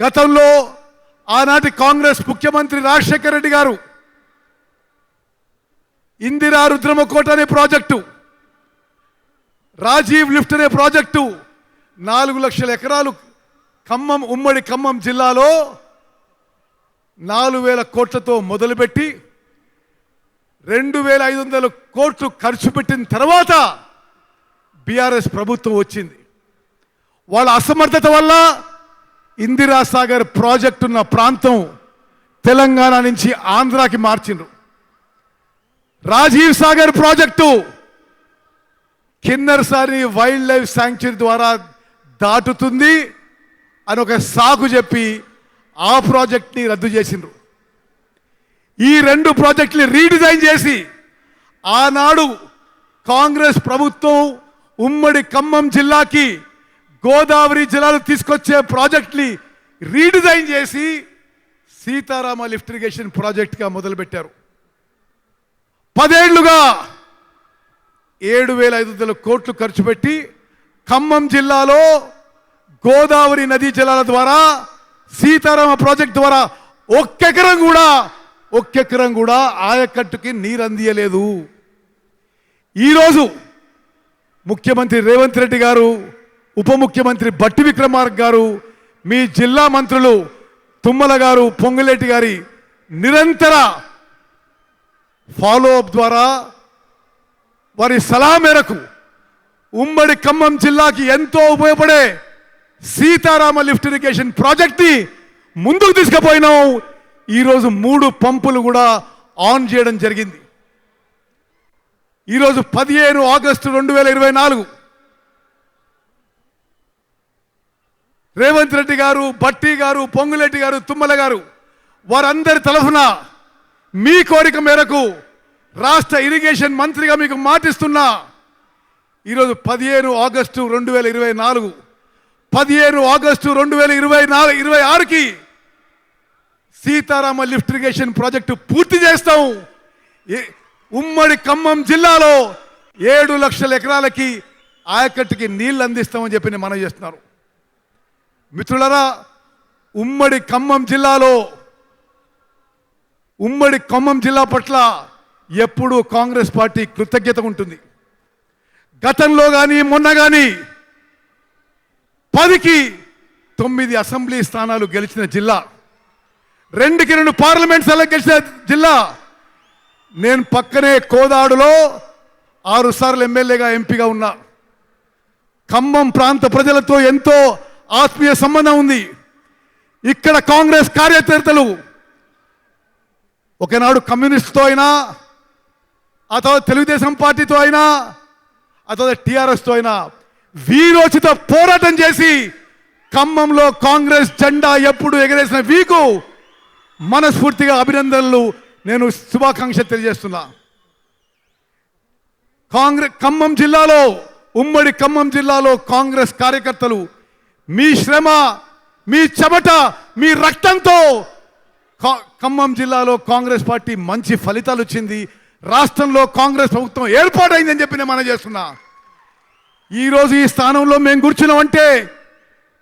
గతంలో ఆనాటి కాంగ్రెస్ ముఖ్యమంత్రి రాజశేఖర రెడ్డి గారు ఇందిరా రుద్రమకోట అనే ప్రాజెక్టు రాజీవ్ లిఫ్ట్ అనే ప్రాజెక్టు నాలుగు లక్షల ఎకరాలు ఖమ్మం ఉమ్మడి ఖమ్మం జిల్లాలో నాలుగు వేల కోట్లతో మొదలుపెట్టి రెండు వేల ఐదు వందల కోట్లు ఖర్చు పెట్టిన తర్వాత బీఆర్ఎస్ ప్రభుత్వం వచ్చింది. వాళ్ళ అసమర్థత వల్ల ఇందిరా సాగర్ ప్రాజెక్టు ఉన్న ప్రాంతం తెలంగాణ నుంచి ఆంధ్రాకి మార్చిండ్రు. Rajiv Sagar project Kinnersani wild life sanctuary ద్వారా దాటుతుంది అని ఒక సాకు చెప్పి ఆ ప్రాజెక్ట్ని రద్దు చేసిండ్రు. ఈ రెండు ప్రాజెక్టుని రీడిజైన్ చేసి ఆనాడు కాంగ్రెస్ ప్రభుత్వం ఉమ్మడి ఖమ్మం జిల్లాకి గోదావరి జలాలు తీసుకొచ్చే ప్రాజెక్ట్ని రీడిజైన్ చేసి సీతారామ లిఫ్ట్ ఇరిగేషన్ ప్రాజెక్ట్గా మొదలుపెట్టారు. పదేళ్ళుగా ఏడు వేల ఐదు వందల కోట్లు ఖర్చు పెట్టి ఖమ్మం జిల్లాలో గోదావరి నదీ జలాల ద్వారా సీతారామ ప్రాజెక్ట్ ద్వారా ఒక్కెకరం కూడా ఒక్కెకరం కూడా ఆయకట్టుకి నీరు అందియలేదు. ఈరోజు ముఖ్యమంత్రి రేవంత్ రెడ్డి గారు ఉప ముఖ్యమంత్రి బట్టి విక్రమార్క గారు మీ జిల్లా మంత్రులు తుమ్మల గారు పొంగులేటి గారి నిరంతర ఫాలో అప్ ద్వారా వారి సలహా మేరకు ఉమ్మడి ఖమ్మం జిల్లాకి ఎంతో ఉపయోగపడే సీతారామ లిఫ్ట్ ఇరిగేషన్ ప్రాజెక్ట్ని ముందుకు తీసుకుపోయినాం. ఈరోజు మూడు పంపులు కూడా ఆన్ చేయడం జరిగింది. ఈరోజు పదిహేను ఆగస్టు రెండు వేల ఇరవై నాలుగు రేవంత్ రెడ్డి గారు బట్టి గారు పొంగులెడ్డి గారు తుమ్మల గారు వారందరి తరఫున మీ కోరిక మేరకు రాష్ట్ర ఇరిగేషన్ మంత్రిగా మీకు మాటిస్తున్నా. ఈరోజు పదిహేను ఆగస్టు రెండు వేల ఇరవై నాలుగు పదిహేను ఆగస్టు రెండు వేల ఇరవై నాలుగు ఇరవై ఆరుకి సీతారామ లిఫ్ట్ ఇరిగేషన్ ప్రాజెక్టు పూర్తి చేస్తాం. ఏ- ఉమ్మడి ఖమ్మం జిల్లాలో ఏడు లక్షల ఎకరాలకి ఆయకట్టుకి నీళ్ళు అందిస్తామని చెప్పి నేను మనం చేస్తున్నారు. మిత్రులరా ఉమ్మడి ఖమ్మం జిల్లాలో ఉమ్మడి ఖమ్మం జిల్లా పట్ల ఎప్పుడూ కాంగ్రెస్ పార్టీ కృతజ్ఞత ఉంటుంది. గతంలో కానీ మొన్న కానీ పదికి తొమ్మిది అసెంబ్లీ స్థానాలు గెలిచిన జిల్లా రెండుకి రెండు పార్లమెంట్ స్థానాలు గెలిచిన జిల్లా నేను పక్కనే కోదాడులో ఆరు సార్లు ఎమ్మెల్యేగా ఎంపీగా ఉన్నా. ఖమ్మం ప్రాంత ప్రజలతో ఎంతో ఆత్మీయ సంబంధం ఉంది. ఇక్కడ కాంగ్రెస్ కార్యకర్తలు ఒకనాడు కమ్యూనిస్ట్తో అయినా ఆ తర్వాత తెలుగుదేశం పార్టీతో అయినా ఆ తర్వాత టీఆర్ఎస్తో అయినా వీరోచిత పోరాటం చేసి ఖమ్మంలో కాంగ్రెస్ జెండా ఎప్పుడు ఎగరేసిన వీకు మనస్ఫూర్తిగా అభినందనలు నేను శుభాకాంక్ష తెలియజేస్తున్నా. కాంగ్రెస్ ఖమ్మం జిల్లాలో ఉమ్మడి ఖమ్మం జిల్లాలో కాంగ్రెస్ కార్యకర్తలు మీ శ్రమ మీ చెమట మీ రక్తంతో కా- ఖమ్మం జిల్లాలో కాంగ్రెస్ పార్టీ మంచి ఫలితాలు వచ్చింది రాష్ట్రంలో కాంగ్రెస్ ప్రభుత్వం ఏర్పాటైందని చెప్పి నేను మనం చేస్తున్నా. ఈరోజు ఈ స్థానంలో మేము కూర్చున్నామంటే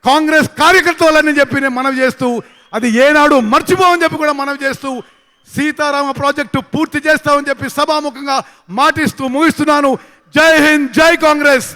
కాంగ్రెస్ కార్యకర్తలని చెప్పి నేను మనవి చేస్తూ అది ఏనాడు మర్చిపోవని చెప్పి కూడా మనవి చేస్తూ సీతారామ ప్రాజెక్టు పూర్తి చేస్తామని చెప్పి సభాముఖంగా మాటిస్తూ ముగిస్తున్నాను. జై హింద్ జై కాంగ్రెస్!